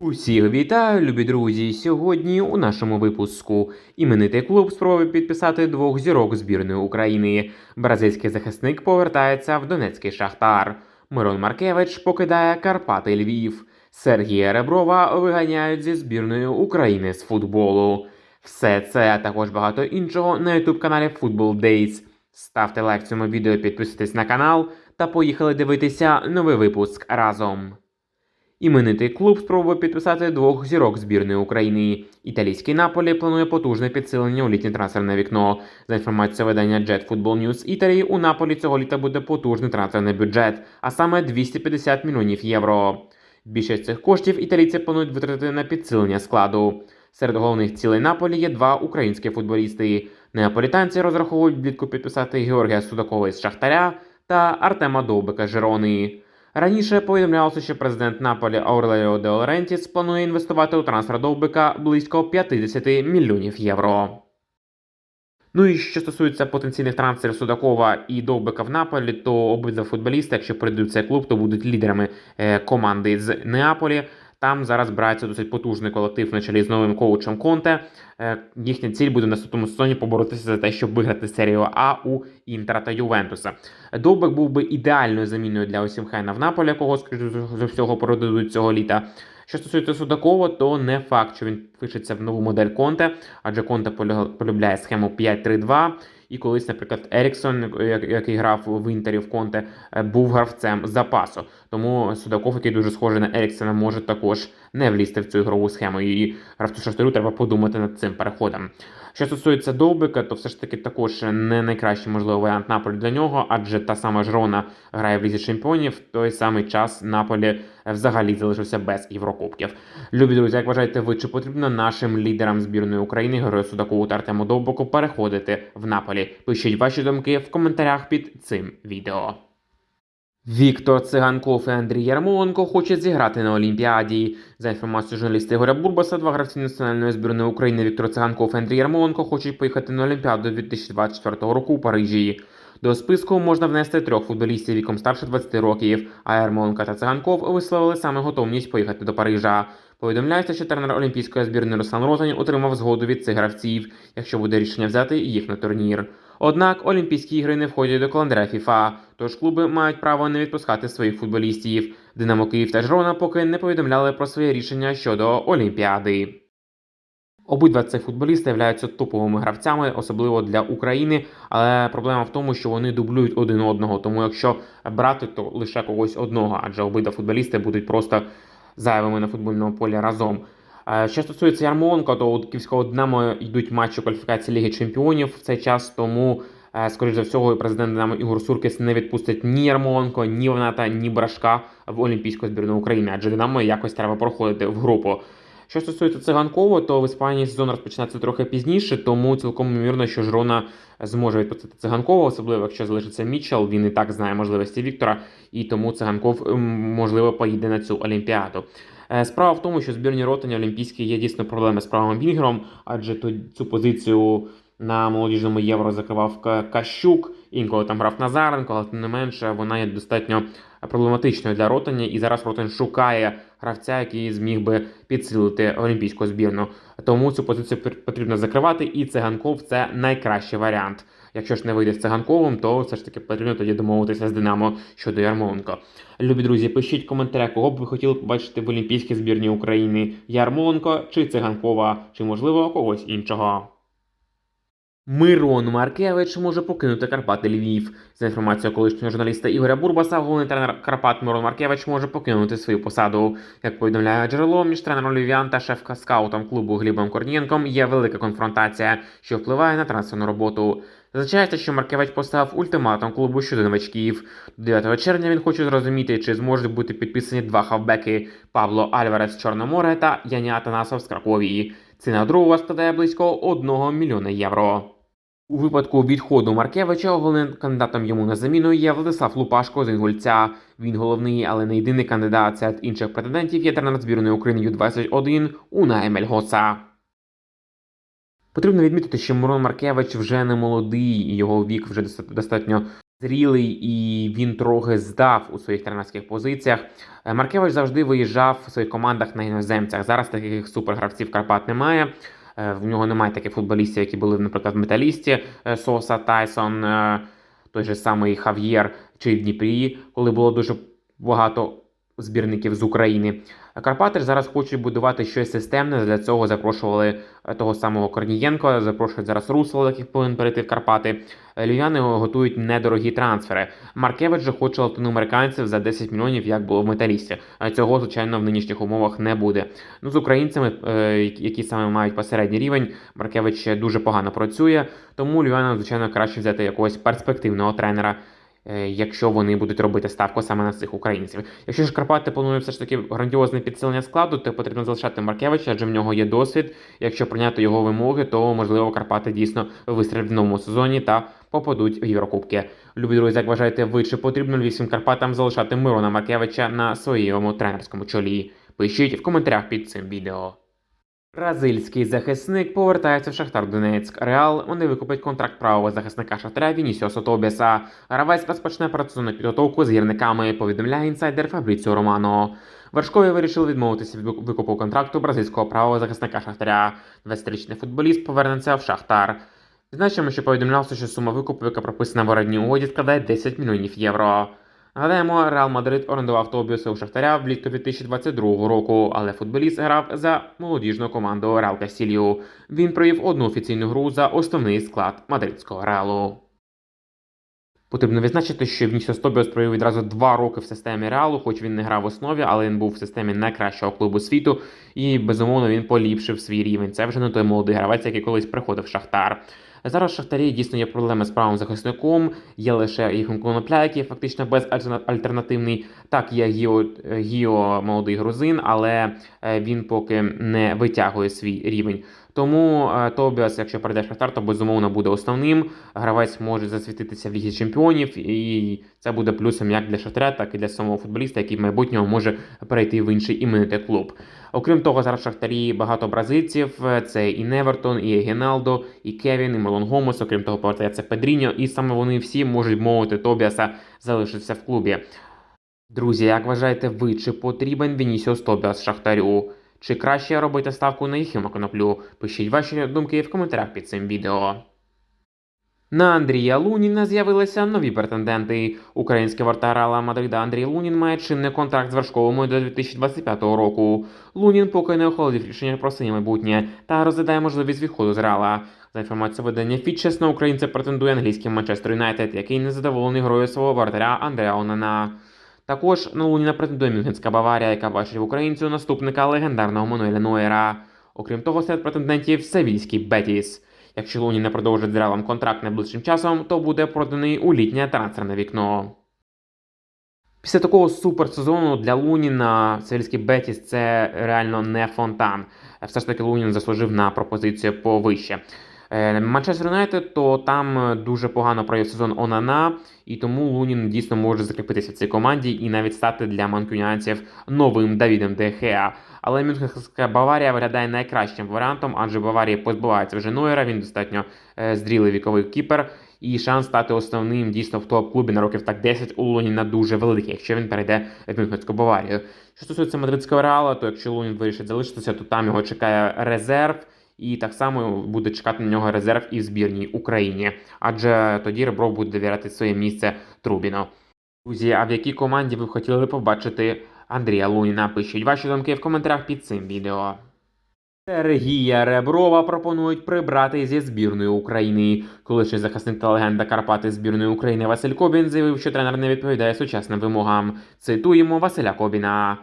Усіх вітаю, любі друзі! Сьогодні у нашому випуску іменитий клуб спробує підписати двох зірок збірної України. Бразильський захисник повертається в Донецький Шахтар. Мирон Маркевич покидає Карпати Львів. Сергія Реброва виганяють зі збірної України з футболу. Все це а також багато іншого на youtube каналі Football Days. Ставте лайк цьому відео, підписуйтесь на канал та поїхали дивитися новий випуск разом. Іменитий клуб спробує підписати двох зірок збірної України. Італійський Наполі планує потужне підсилення у літнє трансферне вікно. За інформацією видання Jet Football News Italy, у Наполі цього літа буде потужний трансферний бюджет, а саме 250 мільйонів євро. Більшість цих коштів італійці планують витратити на підсилення складу. Серед головних цілей Наполі є два українські футболісти. Неаполітанці розраховують влітку підписати Георгія Судакова із Шахтаря та Артема Довбика з Жирони. Раніше повідомлялося, що президент Наполі Ауреліо де Лорентіс планує інвестувати у трансфер Довбика близько 50 мільйонів євро. Ну і що стосується потенційних трансферів Судакова і Довбика в Наполі, то обидва футболісти, якщо прийдуть цей клуб, то будуть лідерами е, команди з Неаполі. Там зараз збирається досить потужний колектив на чолі з новим коучем Конте. Е, Їхня ціль буде в наступному сезоні поборотися за те, щоб виграти серію А у Інтера та Ювентуса. Довбик був би ідеальною заміною для Осімхена в Наполі, якого скоріше за всього продадуть цього літа. Що стосується Судакова, то не факт, що він пишеться в нову модель Конте, адже Конте полюбляє схему 5-3-2. І колись, наприклад, Еріксон, який грав в Інтері в Конте, е, був гравцем запасу. Тому Судаков, який дуже схожий на Еріксона, може також не влізти в цю ігрову схему. І гравцю Шахтарю треба подумати над цим переходом. Що стосується Довбика, то все ж таки також не найкращий можливий варіант Наполі для нього, адже та сама Жрона грає в лізі чемпіонів. В той самий час Наполі взагалі залишився без Єврокубків. Любі друзі, як вважаєте ви, чи потрібно нашим лідерам збірної України Герою Судакову та Артему Довбику переходити в Наполі? Пишіть ваші думки в коментарях під цим відео. Віктор Циганков і Андрій Ярмоленко хочуть зіграти на Олімпіаді. За інформацією журналіста Ігоря Бурбаса, два гравці національної збірної України Віктор Циганков і Андрій Ярмоленко хочуть поїхати на Олімпіаду 2024 року у Парижі. До списку можна внести трьох футболістів віком старше 20 років, а Ярмоленко та Циганков висловили саме готовність поїхати до Парижа. Повідомляється, що тренер олімпійської збірної Руслан Розань отримав згоду від цих гравців, якщо буде рішення взяти їх на турнір. Однак Олімпійські ігри не входять до календаря ФІФА, тож клуби мають право не відпускати своїх футболістів. Динамо Київ та Жрона поки не повідомляли про своє рішення щодо Олімпіади. Обидва цих футболісти являються топовими гравцями, особливо для України. Але проблема в тому, що вони дублюють один одного. Тому якщо брати, то лише когось одного, адже обидва футболісти будуть просто зайвими на футбольному полі разом. Е, Що стосується Ярмоленка, то у київського Динамо йдуть матчі кваліфікації Ліги Чемпіонів в цей час, тому. е, Скоріше за всього, президент Динамо Ігор Суркіс не відпустить ні Ярмоленко, ні Ваната, ні Брашка в Олімпійську збірну України, адже Динамо якось треба проходити в групу. Що стосується циганкова, то в Іспанії сезон розпочинається трохи пізніше, тому цілком ймовірно, що Жрона зможе відпустити циганкова, особливо якщо залишиться Мітчел. Він і так знає можливості Віктора, і тому циганков можливо поїде на цю олімпіаду. Е, Справа в тому, що збірні ротані олімпійські є дійсно проблеми з правим Вінгером, адже цю позицію на молодіжному євро закривав Кащук, інколи там грав Назаренко, але тим не менше вона є достатньо проблематичною для Ротані, і зараз Ротань шукає гравця, який зміг би підсилити олімпійську збірну. Тому цю позицію потрібно закривати, і циганков це найкращий варіант. Якщо ж не вийде з циганковим, то все ж таки потрібно тоді домовитися з Динамо щодо Ярмоленко. Любі друзі, пишіть в коментарях, кого б ви хотіли побачити в олімпійській збірні України: Ярмоленко чи Циганкова, чи можливо когось іншого. Мирон Маркевич може покинути Карпати Львів. За інформацією колишнього журналіста Ігоря Бурбаса, головний тренер Карпат Мирон Маркевич може покинути свою посаду. Як повідомляє джерело, між тренером Львів'ян та шеф-скаутом клубу Глібом Корнієнком є велика конфронтація, що впливає на трансферну роботу. Зазначається, що Маркевич поставив ультиматум клубу щодо новачків. До 9 червня він хоче зрозуміти, чи зможуть бути підписані два хавбеки Пабло Альварес з Чорноморе та Яні Атанасов з Краковії. Ціна другого складає близько 1 мільйона євро. У випадку відходу Маркевича головним кандидатом йому на заміну є Владислав Лупашко з Інгульця. Він головний, але не єдиний кандидат серед інших претендентів є тренер збірної України Ю-21 Унай Мельгоса. Потрібно відмітити, що Мирон Маркевич вже не молодий, і його вік вже достатньо зрілий і він трохи здав у своїх тренерських позиціях. Е, Маркевич завжди виїжджав в своїх командах на іноземцях. Зараз таких супергравців Карпат немає. Е, В нього немає таких футболістів, які були, наприклад, в металісті е, Соса, Тайсон, той же самий Хав'єр чи в Дніпрі, коли було дуже багато збірників з України. Карпати зараз хочуть будувати щось системне. Для цього запрошували е, того самого Корнієнко, запрошують зараз Русло, який повинен перейти в Карпати. Е, Львів'яни готують недорогі трансфери. Маркевич же хоче латиноамериканців за 10 мільйонів, як було в металісті. Цього, звичайно, в нинішніх умовах не буде. Ну, з українцями, е, які саме мають посередній рівень, Маркевич дуже погано працює, тому львів'янам, звичайно, краще взяти якогось перспективного тренера. Е, Якщо вони будуть робити ставку саме на цих українців. Якщо ж Карпати планують все ж таки грандіозне підсилення складу, то потрібно залишати Маркевича, адже в нього є досвід. Якщо прийняти його вимоги, то можливо Карпати дійсно вистрілять в новому сезоні та попадуть в Єврокубки. Любі друзі, як вважаєте, ви чи потрібно львівським Карпатам залишати Мирона Маркевича на своєму тренерському чолі? Пишіть в коментарях під цим відео. Бразильський захисник повертається в Шахтар Донецьк. Реал вони викупить контракт правого захисника Шахтаря Вінісіоса Тобіаса. Гравець розпочне працівну підготовку з гірниками, повідомляє інсайдер Фабріціо Романо. Вершкові вирішили відмовитися від викупу контракту бразильського правого захисника Шахтаря. 20-річний футболіст повернеться в Шахтар. Значимо, що повідомлявся, що сума викупу, яка прописана в орендній угоді, складає 10 мільйонів євро. Нагадаємо, Реал Мадрид орендував Тобіуса у Шахтаря влітку 2022 року, але футболіст грав за молодіжну команду Реал Кастілью. Він провів одну офіційну гру за основний склад мадридського Реалу. Потрібно відзначити, що Вінісіус Тобіос провів відразу два роки в системі Реалу, хоч він не грав в основі, але він був в системі найкращого клубу світу, і безумовно він поліпшив свій рівень. Це вже не той молодий гравець, який колись приходив в Шахтар. Зараз Шахтарі дійсно є проблеми з правим захисником. Є лише Ігор Конопля, фактично безальтернативний. Так, є Гіо, Гіо молодий грузин, але е, він поки не витягує свій рівень. Тому е, Тобіас, якщо перейде Шахтар, то безумовно буде основним. Гравець може засвітитися в Лігі Чемпіонів, і це буде плюсом як для Шахтаря, так і для самого футболіста, який в майбутньому може перейти в інший іменитий клуб. Окрім того, зараз в Шахтарі багато бразильців. Це і Невертон, і Геналдо, і Кевін, і Мелон Гомес. Окрім того, повертається Педріньо, і саме вони всі можуть мовити Тобіаса залишитися в клубі. Друзі, як вважаєте ви, чи потрібен Вінісіус Тобіас Шахтарю? Чи краще робити ставку на Єхіма Коноплю? Пишіть ваші думки в коментарях під цим відео. На Андрія Луніна з'явилися нові претенденти. Український вратар Реала Мадрида Андрій Лунін має чинний контракт з Вершковими до 2025 року. Лунін поки не ухвалив рішення про своє майбутнє та розглядає можливість відходу з Реала. За інформацією видання Фітчес на українця претендує англійський Манчестер Юнайтед, який незадоволений грою свого вратаря Андреа Онана. Також на Луніна претендує Мюнхенська Баварія, яка бачить в українцю наступника легендарного Мануеля Нойера. Окрім того, серед претендентів Севільський Бетіс. Якщо Лунін не продовжить з контракт найближчим часом, то буде проданий у літнє трансферне вікно. Після такого суперсезону для Луніна Севільський Бетіс це реально не фонтан. Все ж таки Лунін заслужив на пропозицію повище. Е, Манчестер Юнайтед, то там е, дуже погано провів сезон Онана, і тому Лунін дійсно може закріпитися в цій команді і навіть стати для манкюнянців новим Давідом Дехеа. Але Мюнхенська Баварія виглядає найкращим варіантом, адже Баварія позбувається вже Нойера, він достатньо е, зрілий віковий кіпер, і шанс стати основним дійсно в топ-клубі на років так 10 у Луніна дуже великий, якщо він перейде в Мюнхенську Баварію. Що стосується мадридського реала, то якщо Лунін вирішить залишитися, то там його чекає резерв. І так само буде чекати на нього резерв і в збірній Україні, адже тоді Ребров буде довіряти своє місце Трубіно. Друзі, а в якій команді ви б хотіли побачити Андрія Луніна? Пишіть ваші думки в коментарях під цим відео. Сергія Реброва пропонують прибрати зі збірної України. Колишній захисник та легенда Карпати збірної України Василь Кобін заявив, що тренер не відповідає сучасним вимогам. Цитуємо Василя Кобіна.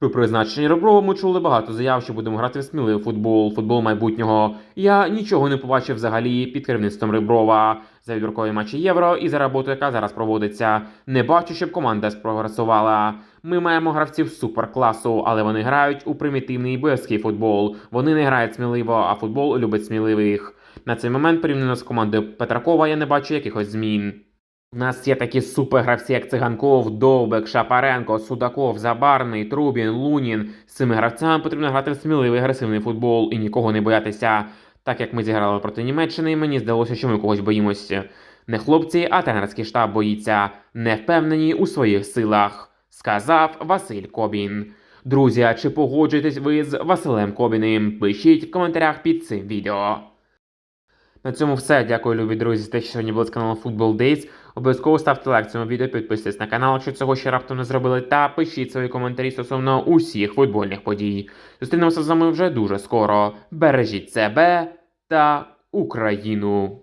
При призначенні Реброва ми чули багато заяв, що будемо грати в сміливий футбол, футбол майбутнього. Я нічого не побачив взагалі під керівництвом Реброва за відбіркові матчі Євро і за роботу, яка зараз проводиться. Не бачу, щоб команда спрогресувала. Ми маємо гравців суперкласу, але вони грають у примітивний боязкий футбол. Вони не грають сміливо, а футбол любить сміливих. На цей момент, порівняно з командою Петракова, я не бачу якихось змін. У нас є такі супергравці, як Циганков, Довбек, Шапаренко, Судаков, Забарний, Трубін, Лунін. З цими гравцями потрібно грати в сміливий агресивний футбол і нікого не боятися. Так як ми зіграли проти Німеччини, мені здалося, що ми когось боїмося. Не хлопці, а тренерський штаб боїться, не впевнені у своїх силах, сказав Василь Кобін. Друзі, чи погоджуєтесь ви з Василем Кобіним? Пишіть в коментарях під цим відео. На цьому все. Дякую, любі друзі, за те, що сьогодні були з каналу Football Days. Обов'язково ставте лайк цьому відео, підписуйтесь на канал, якщо цього ще раптом не зробили, та пишіть свої коментарі стосовно усіх футбольних подій. Зустрінемося з вами вже дуже скоро. Бережіть себе та Україну!